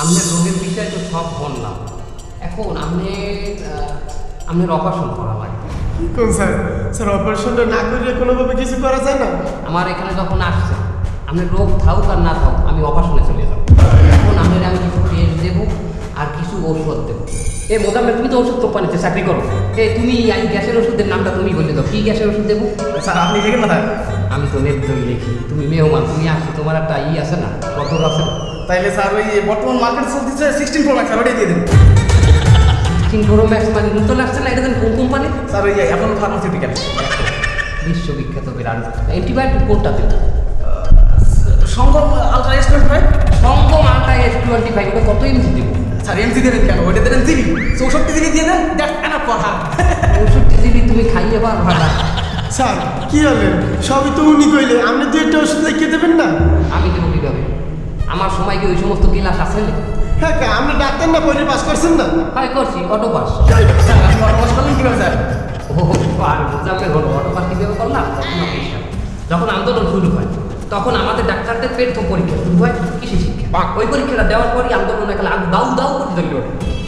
আপনার রোগের বিষয় তো সব বললাম। এখন আপনি আপনার অপারেশন করা লাগে। কি কোন স্যার? স্যার অপারেশনটা না করলে কোনোভাবে কিছু করা যায় না? আমার এখানে যখন আসছে আপনার রোগ থাকুক আর না থাকুক আমি অপারেশনে চলে যাব। এখন আপনার আমি কিছু টেস্ট দেবো আর কিছু ঔষধ দেবো। এ মোজাম্মেল তুমি তো ওষুধ কোম্পানিতে চাকরি করো। এ তুমি এই গ্যাসের ওষুধের নামটা তুমি বলে দাও। কি গ্যাসের ওষুধ দেবো? স্যার আপনি দেখেন না আমি তো নেত্রই লিখি তুমি মেহমান তুমি আসো তোমার একটা ই আছে না কত আছে না? তাইলে স্যার ওই বর্তমান মার্কেট চলতেছে সিক্সটিন প্রো ম্যাক্স স্যার ওটাই দিয়ে দিন। সিক্সটিন প্রো ম্যাক্স মানে নতুন আসছে না? এটা দেন কোন কোম্পানি স্যার ওই অ্যাপোলো ফার্মাসিউটিক্যাল বিশ্ববিখ্যাত বিরাট। অ্যান্টিবায়োটিক কোনটা দেবো Sangam ultra S twenty five Sangam ultra S twenty five ওটা কত এমজি দেবো? স্যার এমসি দেবেন কেন? ওইটা দেবেন জিবি। চৌষট্টি জিবি দিয়ে দেন দ্যাটস এনাফ ফর হার পঁয়ষট্টি জিবি তুমি খাইয়ে পার ভাড়া স্যার কি হলে? সবই তো উনি কইলে আপনি দু একটা ওষুধ লিখে দেবেন না? আমি দেবো কীভাবে আমার সময় কি ওই সমস্ত ক্লাস আছে? হ্যাঁ আপনি ডাক্তার না পড়ে পাস করছেন না হয় করছি অটো পাস। যখন আন্দোলন শুরু হয় তখন আমাদের ডাক্তারদের পেট তো পরীক্ষা শুরু হয় কৃষি শিক্ষা? ওই পরীক্ষাটা দেওয়ার পরই আন্দোলন এখানে আগ দাউ দাউ করে ধরল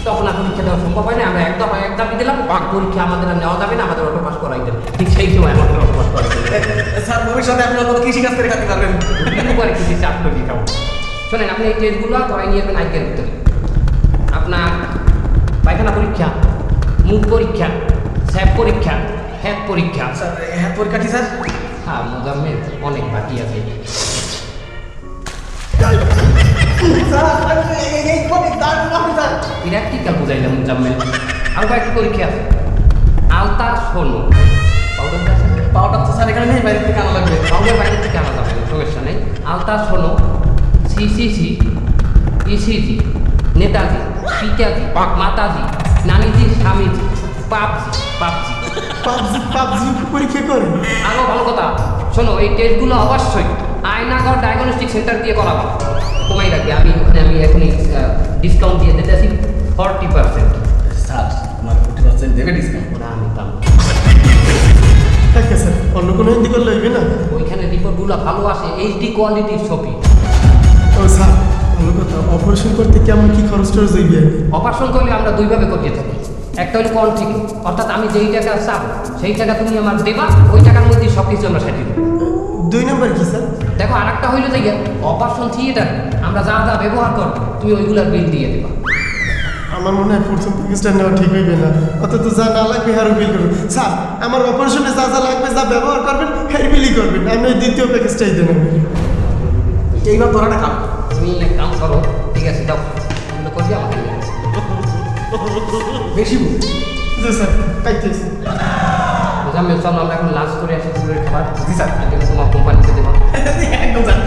তখন আর পরীক্ষা দেওয়া সম্ভব হয় না আমরা একদম এক দাবি দিলাম পরীক্ষা আমাদের আর নেওয়া যাবে না আমাদের অটো পাস করাই দেন ঠিক সেই সময় আমাদের অটো পাস করাই স্যার ভবিষ্যতে আপনি অন্তত কৃষি কাজ করে খাতে পারবেন। করে চাপ তৈরি খাব শোনেন আপনি এই টেস্টগুলো করাই নিয়ে যাবেন আইকের ভিতরে। আপনার পায়খানা পরীক্ষা মুখ পরীক্ষা স্যাপ পরীক্ষা হ্যাপ পরীক্ষা। স্যার হ্যাঁ পরীক্ষা কি স্যার? হ্যাঁ মোজাম্মেল অনেক বাকি আছে। প্র্যাকটিক্যাল বুঝাইলাম মোজাম্মেল। আর কয়েকটি পরীক্ষা আছে। আলতা আছে? পাওয়াটা তো স্যার এখানে নেই বাইরে থেকে আনা লাগবে। পাউডার বাইরে থেকে আলাদা হবে সমস্যা নেই। আলতা শোনো সিসিসি ইসিজি নেতাজি পিতাজি মাতাজি নানিজি স্বামীজি পাপজি পাপজি পাবজি পাবজি পরীক্ষা করেন আরও ভালো কথা শোনো এই টেস্টগুলো অবশ্যই আয়নাগর ডায়াগনস্টিক সেন্টার দিয়ে করাবো। কমাই রাখবে আমি ওখানে আমি এখনই ডিসকাউন্ট দিয়ে দিতেছি ফর্টি পার্সেন্ট স্যার আমার ফোর্টি পার্সেন্ট দেবে ডিসকাউন্ট ওরা আমি দাম হ্যাঁ কা, স্যার অন্য কোনো হিন্দি করলে হইবে না? ওইখানে রিপোর্টগুলো ভালো আসে এইচডি কোয়ালিটির ছবি। কথা অপারেশন করতে কেমন কি খরচ টরচ হইবে? অপারেশন করলে আমরা দুইভাবে করিয়ে থাকি। একটা হলো থেকে অর্থাৎ আমি যেই টাকা চাবো সেই টাকা তুমি আমার দেবা ওই টাকার মধ্যে সব কিছু আমরা সাজিয়ে দুই নম্বর কি স্যার? দেখো আর একটা হইল যে অপারেশন থিয়েটার আমরা যা যা ব্যবহার কর তুমি ওইগুলোর বিল দিয়ে দেবা। আমার মনে হয় প্রথম প্যাকেজটা নেওয়া ঠিক হইবে না। অত যা না লাগবে আরও বিল করবেন স্যার আমার অপারেশনে যা যা লাগবে যা ব্যবহার করবেন হের বিলই করবেন। আমি ওই দ্বিতীয় প্যাকেজটাই দেন এইবার তোরাটা খাম তুমি এক কাম করো। ঠিক আছে দাও এগুলো করবি আমাকে নিয়ে আসো। বেশি জি স্যার পাইতেছি মোজাম্মেল চলো আমরা এখন লাঞ্চ করে আসি দুপুরের খাবার জি, স্যার। আজকে তোমার কোম্পানিতে দেবো একদম স্যার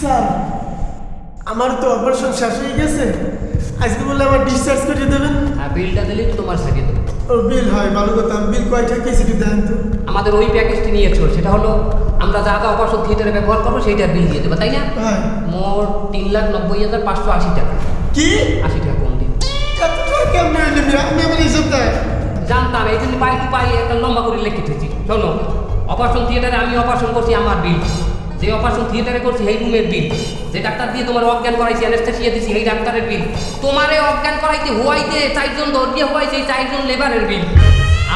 স্যার আমার তো অপারেশন শেষ হয়ে গেছে। আজকে বললে আমার ডিসচার্জ করে দেবেন। আর বিলটা দিলে তো তোমার সাথে দেবো। ও বিল হয় ভালো কথা। বিল কয়টা কেসি দেন তো? আমাদের ওই প্যাকেজটি নিয়েছো সেটা হলো আমরা যা যা অপারেশন থিয়েটারে ব্যবহার করব সেইটার বিল দিয়ে দেবো তাই না? হ্যাঁ। মোট তিন লাখ নব্বই হাজার পাঁচশো আশি টাকা। কি? আশি টাকা কম দিন। জানতাম এই জন্য পাই টু পাই একটা লম্বা করে লিখে দিয়েছি। শোনো অপারেশন থিয়েটারে আমি অপারেশন করছি আমার বিল যে অপারেশন থিয়েটারে করছি, সেই রুমের বিল যে ডাক্তার দিয়ে তোমার অজ্ঞান করাইছি অ্যানেস্থেসিয়া দিছি, সেই ডাক্তারের বিল তোমারে অজ্ঞান করাইতে হওয়াইতে চারজন দর্জিয়া হওয়াইছে এই চারজন লেবারের বিল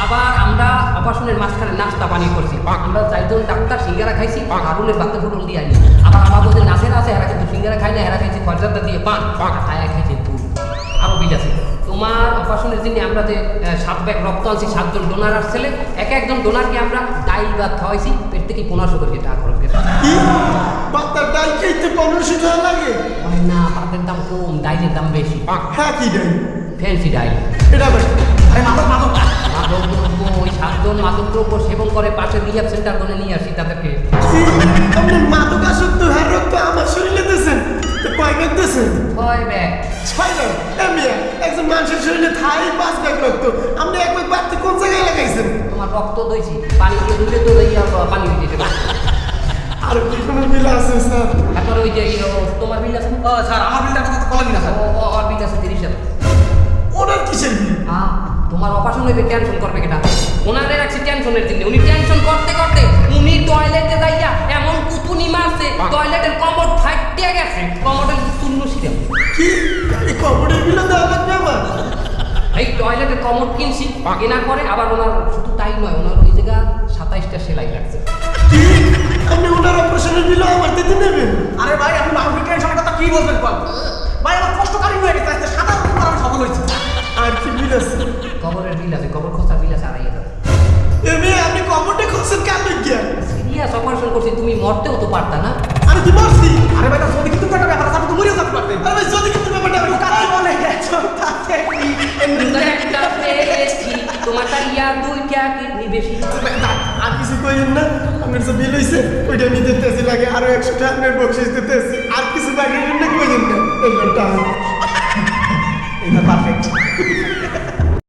আবার আমরা অপারেশনের মাঝখানে নাস্তা পানি করছি। আমরা চারজন ডাক্তার সিঙ্গারা খাইছি, হারুনের বাতে ফুটল দিয়ে আনি আবার আমার বলতে নাচের আছে, এরা কিন্তু সিঙ্গারা খাই না, এরা খাইছে খরচাটা দিয়ে পান খায়া খাইছে দুধ। আরও বিল আছে। তোমার অপারেশনের জন্য আমরা যে সাত ব্যাগ রক্ত আনছি, সাতজন ডোনার আসছিলে এক একজন ডোনারকে আমরা ডাইল ভাত খাওয়াইছি পেট থেকে পনেরোশো করে টাকা কি? বাত্তার ডাল খেতে পনেরোশো টাকা লাগে। না ভাতের দাম কম ডাইলের দাম বেশি। হ্যাঁ কি ডাল? ফ্যান্সি ডাইল এটা আবার আরে মাদক মাদক মাদক দ্রব্য ওই সাতজন মাদক দ্রব্য সেবন করে পাশে রিহাব সেন্টার করে নিয়ে আসি তাদেরকে। কি? আপনি মাদকাসক্ত হ্যাঁ রক্ত আমার শরীরে দিয়েছেন। কয় ব্যাগ দিয়েছেন? ছয় ব্যাগ। ছয় ব্যাগ? এ একজন মানুষের শরীরে থাই পাঁচ ব্যাগ রক্ত। আপনি এক ব্যাগ বাড়তে কোন জায়গায় লাগাইছেন? তোমার রক্ত দইছি পানি দিয়ে দুলে তো পানি যেতে আর কি কোনো বিল আছে স্যার তারপর ওই যে তোমার বিল আছে? ও স্যার আমার বিলটা কত কলা কিনা স্যার? ও ও, বিল আছে তিরিশ হাজার। ওনার কিসের বিল? আহ, তোমার অপারেশন হইবে টেনশন করবে কেটা? ওনারে রাখছি টেনশনের জন্য উনি টেনশন করতে করতে উনি টয়লেটে যাইয়া এমন কুতুনি মারছে টয়লেটের কমর ফাইটে গেছে। কমরের শূন্য ছিল কি? এই এই টয়লেটের কমর কিনছি কেনার পরে আবার ওনার শুধু তাই নয় ওনার ওই জায়গা সাতাইশটা সেলাই লাগছে। আপনি ওনার অপারেশনের বিলও আমার দিতে নেবেন। আরে ভাই আপনি মাহবুবের টেনশনের কথা কি বলবেন বল? ভাই আমার কষ্টকারী হয়ে গেছে আজকে সাতাশ বছর আমি সফল হয়েছি। আর কি বিল আছে? কবরের বিল আছে কবর খোঁচার বিল আছে আড়াই হাজার এমনি আপনি কপড়টা খুলছেন কেন গিয়া সিরিয়াস অপারেশন করছি তুমি মরতেও তো পারতা না। আমি কি মরছি? আরে ভাই তার যদি কিন্তু একটা ব্যাপার আছে আপনি তো মরেও যেতে পারতেন আরে ভাই যদি কিন্তু ব্যাপারটা আমি কাছে বলে। গেছো তাতে কি তোমার তার ইয়া দুইটা কিডনি বেশি। আর কিছু কইেন না। আপনার যে বিল হয়েছে ওইটা আমি দিতেছি লাগে আরও একশো টাকা আপনার বকশিস দিতেছি। আর কিছু বাকি না কইেন না এই লোকটা এটা পারফেক্ট